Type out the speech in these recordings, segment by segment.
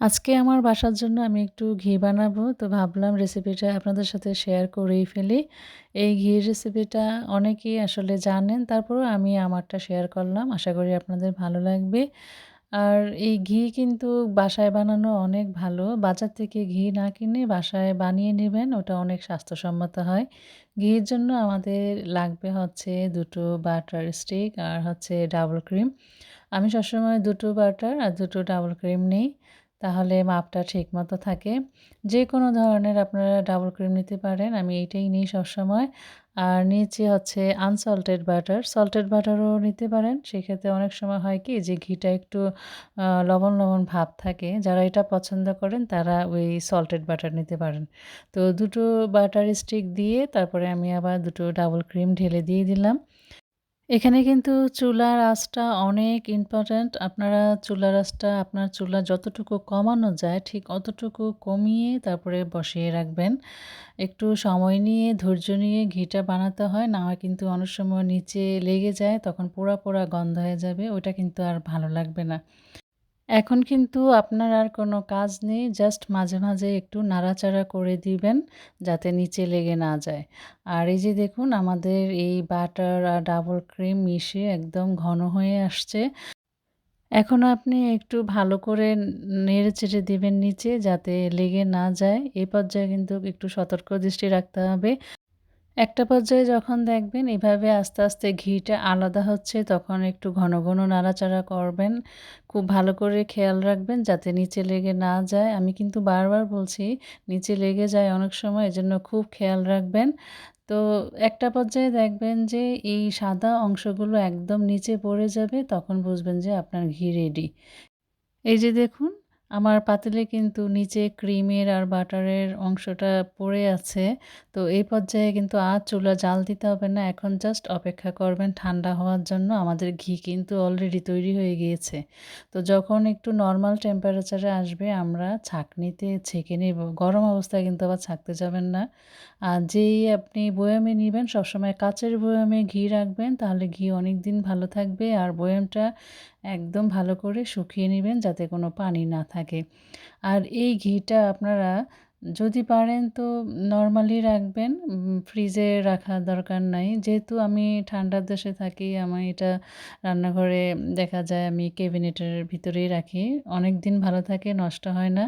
আজকে আমার বাসার জন্য আমি একটু ঘি বানাবো। তো ভাবলাম রেসিপিটা আপনাদের সাথে শেয়ার করেই ফেলি। এই ঘির রেসিপিটা অনেকেই আসলে জানেন, তারপরেও আমি আমারটা শেয়ার করলাম। আশা করি আপনাদের ভালো লাগবে। আর এই ঘি কিন্তু বাসায় বানানো অনেক ভালো। বাজার থেকে ঘি না কিনে বাসায় বানিয়ে নেবেন, ওটা অনেক স্বাস্থ্যসম্মত হয়। ঘির জন্য আমাদের লাগবে হচ্ছে দুটো বাটার স্টিক আর হচ্ছে ডাবল ক্রিম আমি সবসময় দুটো বাটার আর দুটো ডাবল ক্রিম নিই। তাহলে মাপটা ঠিকমতো থাকে। যে কোনো ধরনের আপনারা ডাবল ক্রিম নিতে পারেন, আমি এইটাই নিই সবসময়। আর নিচে হচ্ছে আনসল্টেড বাটার সল্টেড বাটারও নিতে পারেন। সেক্ষেত্রে অনেক সময় হয় কি যে ঘিটা একটু লবণ লবণ ভাব থাকে। যারা এটা পছন্দ করেন, তারা ওই সল্টেড বাটার নিতে পারেন। তো দুটো বাটার স্টিক দিয়ে তারপরে আমি আবার দুটো ডাবল ক্রিম ঢেলে দিয়ে দিলাম। এখানে কিন্তু চুলার আঁচটা অনেক ইম্পর্ট্যান্ট আপনারা চুলার আঁচটা আপনার চুলা যতটুকু কমানো যায়, ঠিক অতটুকু কমিয়ে তারপরে বসিয়ে রাখবেন। একটু সময় নিয়ে, ধৈর্য নিয়ে ঘিটা বানাতে হয়, না হয় কিন্তু অনেক সময় নিচে লেগে যায়, তখন পোড়া পোড়া গন্ধ হয়ে যাবে, ওটা কিন্তু আর ভালো লাগবে না। এখন কিন্তু আপনার আর কোনো কাজ নেই জাস্ট মাঝে মাঝে একটু নাড়াচাড়া করে দিবেন যাতে নিচে লেগে না যায়। আর এই যে দেখুন, আমাদের এই বাটার আর ডাবল ক্রিম মিশিয়ে একদম ঘন হয়ে আসছে। এখন আপনি একটু ভালো করে নেড়ে চেড়ে দেবেন নিচে যাতে লেগে না যায়। এই পর্যায়ে কিন্তু একটু সতর্ক দৃষ্টি রাখতে হবে। একটা পর্যায়ে যখন দেখবেন এভাবে আস্তে আস্তে ঘিটা আলাদা হচ্ছে, তখন একটু ঘন ঘন নাড়াচাড়া করবেন। খুব ভালো করে খেয়াল রাখবেন যাতে নিচে লেগে না যায়। আমি কিন্তু বারবার বলছি, নিচে লেগে যায় অনেক সময়, এজন্য খুব খেয়াল রাখবেন। তো একটা পর্যায়ে দেখবেন যে এই সাদা অংশগুলো একদম নিচে পড়ে যাবে, তখন বুঝবেন যে আপনার ঘি রেডি এই যে দেখুন আমার পাতিলে কিন্তু নিচে ক্রিমের আর বাটারের অংশটা পড়ে আছে। তো এই পর্যায়ে কিন্তু আর চুলা জাল দিতে হবে না, এখন জাস্ট অপেক্ষা করবেন ঠান্ডা হওয়ার জন্য। আমাদের ঘি কিন্তু অলরেডি তৈরি হয়ে গিয়েছে। তো যখন একটু নর্মাল টেম্পারেচারে আসবে, আমরা ছাঁকনিতে ছেঁকে নেব। গরম অবস্থায় কিন্তু আবার ছাঁকতে যাবেন না। আর যেই আপনি বয়ামে নেবেন, সবসময় কাচের বয়ামে ঘি রাখবেন, তাহলে ঘি অনেক দিন ভালো থাকবে। আর বয়ামটা একদম ভালো করে শুকিয়ে নেবেন যাতে কোনো পানি না থাকে। আর এই ঘিটা আপনারা যদি পারেন তো নর্মালি রাখবেন ফ্রিজে রাখার দরকার নাই। যেহেতু আমি ঠান্ডার দেশে থাকি আমি এটা রান্নাঘরে দেখা যায় আমি ক্যাবিনেটের ভিতরেই রাখি। অনেক দিন ভালো থাকে, নষ্ট হয় না।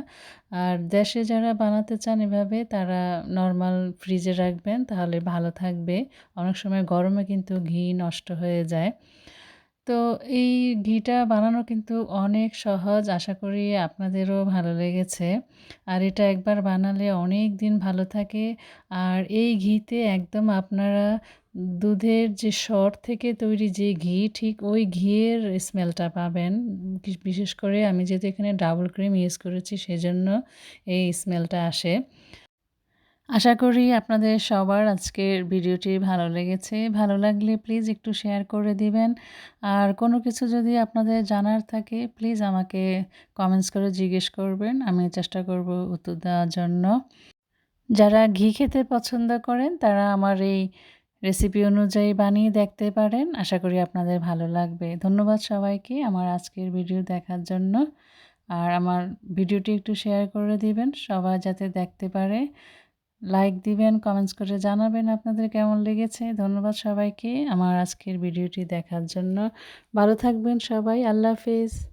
আর দেশে যারা বানাতে চান এভাবে, তারা নর্মাল ফ্রিজে রাখবেন, তাহলে ভালো থাকবে। অনেক সময় গরমে কিন্তু ঘি নষ্ট হয়ে যায়। তো এই ঘিটা বানানো কিন্তু অনেক সহজ। আশা করি আপনাদেরও ভালো লেগেছে। আর এটা একবার বানালে অনেক দিন ভালো থাকে। আর এই ঘিতে একদম আপনারা দুধের যে সর থেকে তৈরি যে ঘি, ঠিক ওই ঘিয়ের স্মেলটা পাবেন। বিশেষ করে আমি যেহেতু এখানে ডাবল ক্রিম ইউজ করেছি, সেজন্য এই স্মেলটা আসে। আশা করি আপনাদের সবার আজকের ভিডিওটি ভালো লেগেছে। ভালো লাগলে প্লিজ একটু শেয়ার করে দিবেন। আর কোনো কিছু যদি আপনাদের জানার থাকে প্লিজ আমাকে কমেন্টস করে জিজ্ঞেস করবেন। আমি চেষ্টা করব উত্তর দেওয়ার জন্য। যারা ঘি খেতে পছন্দ করেন, তারা আমার এই রেসিপি অনুযায়ী বানিয়ে দেখতে পারেন। আশা করি আপনাদের ভালো লাগবে। ধন্যবাদ সবাইকে আমার আজকের ভিডিও দেখার জন্য। আর আমার ভিডিওটি একটু শেয়ার করে দিবেন, সবাই যাতে দেখতে পারে। লাইক দিবেন কমেন্টস করে জানাবেন আপনাদের কেমন লেগেছে। ধন্যবাদ সবাইকে। আমার আজকের ভিডিওটি দেখার জন্য। ভালো থাকবেন সবাই। আল্লাহ হাফিজ।